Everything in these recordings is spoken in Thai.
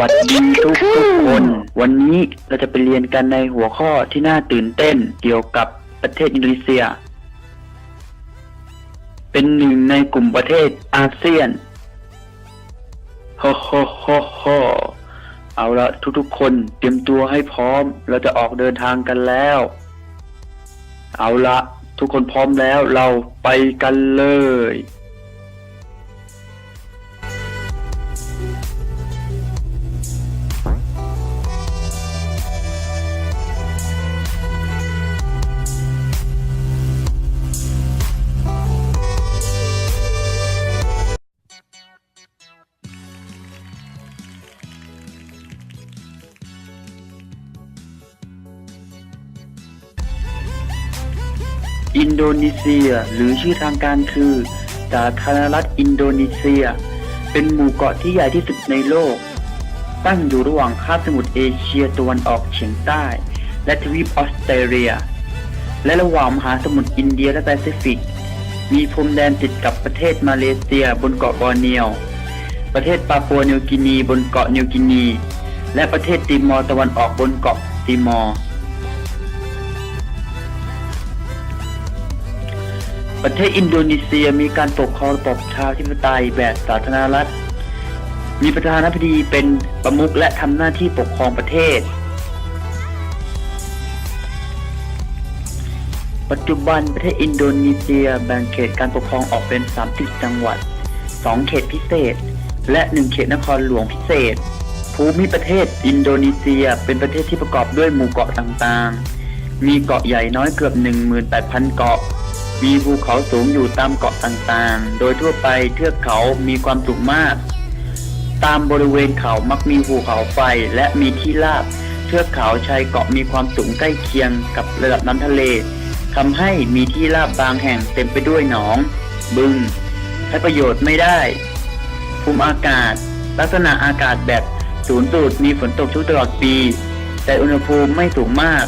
วัสดีทุกทุกๆคน วันนี้เราจะไปเรียนกันในหัวข้อที่น่าตื่นเต้นเกี่ยวกับประเทศอินโดนีเซีย เป็นหนึ่งในกลุ่มประเทศอาเซียนโฮโฮโฮโฮเอาละทุกๆคนเตรียมตัวให้พร้อม เราจะออกเดินทางกันแล้ว เอาละทุกคนพร้อมแล้วเราไปกันเลย อินโดนีเซีย หรือชื่อทางการคือ สาธารณรัฐอินโดนีเซีย เป็นหมู่เกาะที่ใหญ่ที่สุดในโลก ตั้งอยู่ระหว่างคาบสมุทรเอเชียตะวันออกเฉียงใต้ และทวีปออสเตรเลีย และระหว่างมหาสมุทรอินเดียและแปซิฟิก มีพรมแดนติดกับประเทศมาเลเซียบนเกาะบอร์เนียว ประเทศปาปัวนิวกินีบนเกาะนิวกินี และประเทศติมอร์ตะวันออกบนเกาะติมอร์ ประเทศอินโดนีเซียมีการปกครองระบบชาธิปไตยแบบสาธารณรัฐ มีประธานาธิบดีเป็นประมุขและทำหน้าที่ปกครองประเทศ ปัจจุบันประเทศอินโดนีเซียแบ่งเขตการปกครองออกเป็น 30 จังหวัด 2 เขตพิเศษ และ 1 เขตนครหลวงพิเศษ ภูมิประเทศอินโดนีเซียเป็นประเทศที่ประกอบด้วยหมู่เกาะต่างๆ มีเกาะใหญ่น้อยเกือบ 18,000 เกาะ มีภูเขาสูงอยู่ตามเกาะต่างๆ โดยทั่วไปเทือกเขามีความสูงมาก ตามบริเวณเขามักมีภูเขาไฟและมีที่ราบ เทือกเขาชายเกาะมีความสูงใกล้เคียงกับระดับน้ำทะเลทำให้มีที่ราบบางแห่งเต็มไปด้วยหนอง บึงใช้ประโยชน์ไม่ได้ ภูมิอากาศ ลักษณะอากาศแบบศูนย์สูตรมีฝนตกชุกตลอดปี แต่อุณหภูมิไม่สูงมาก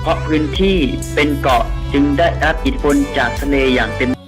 เพราะพื้นที่เป็นเกาะจึงได้รับอิทธิพลจากทะเลอย่างเต็ม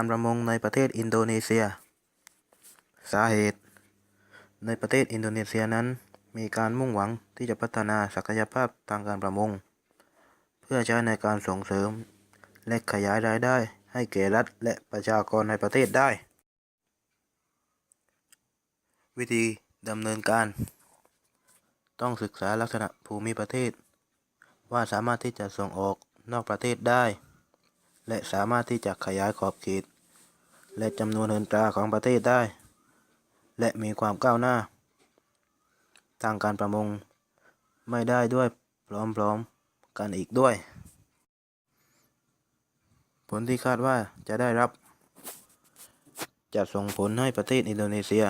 การประมงในประเทศอินโดนีเซีย สาเหตุ ในประเทศอินโดนีเซียนั้น มีการมุ่งหวังที่จะพัฒนาศักยภาพทางการประมง เพื่อใช้ในการส่งเสริม และขยายรายได้ให้แก่รัฐและประชากรในประเทศได้ วิธีดำเนินการ ต้องศึกษาลักษณะภูมิประเทศ ว่าสามารถที่จะส่งออกนอกประเทศได้ และสามารถที่จะขยายขอบเขต และจำนวนเงินตราของประเทศได้ และมีความก้าวหน้า ทางการประมงไม่ได้ด้วยพร้อมๆกันอีกด้วย ผลที่คาดว่าจะได้รับ จะส่งผลให้ประเทศอินโดนีเซีย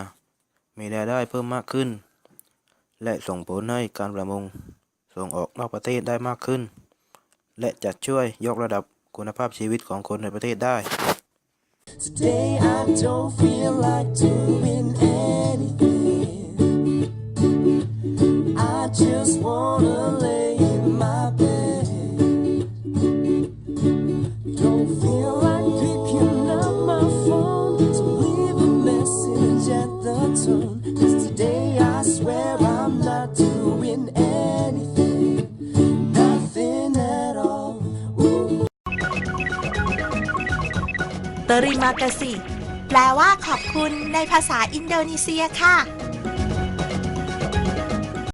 มีรายได้เพิ่มมากขึ้น และส่งผลให้การประมงส่งออกนอกประเทศได้มากขึ้น และจะช่วยยกระดับ คุณภาพชีวิตของคนในประเทศได้ Today I don't feel like doing anything. I just wanna lay in my bed. Don't feel like picking up my phone to leave a message at the tone. เตริมากาสิแปลว่าขอบคุณในภาษาอินโดนีเซียค่ะ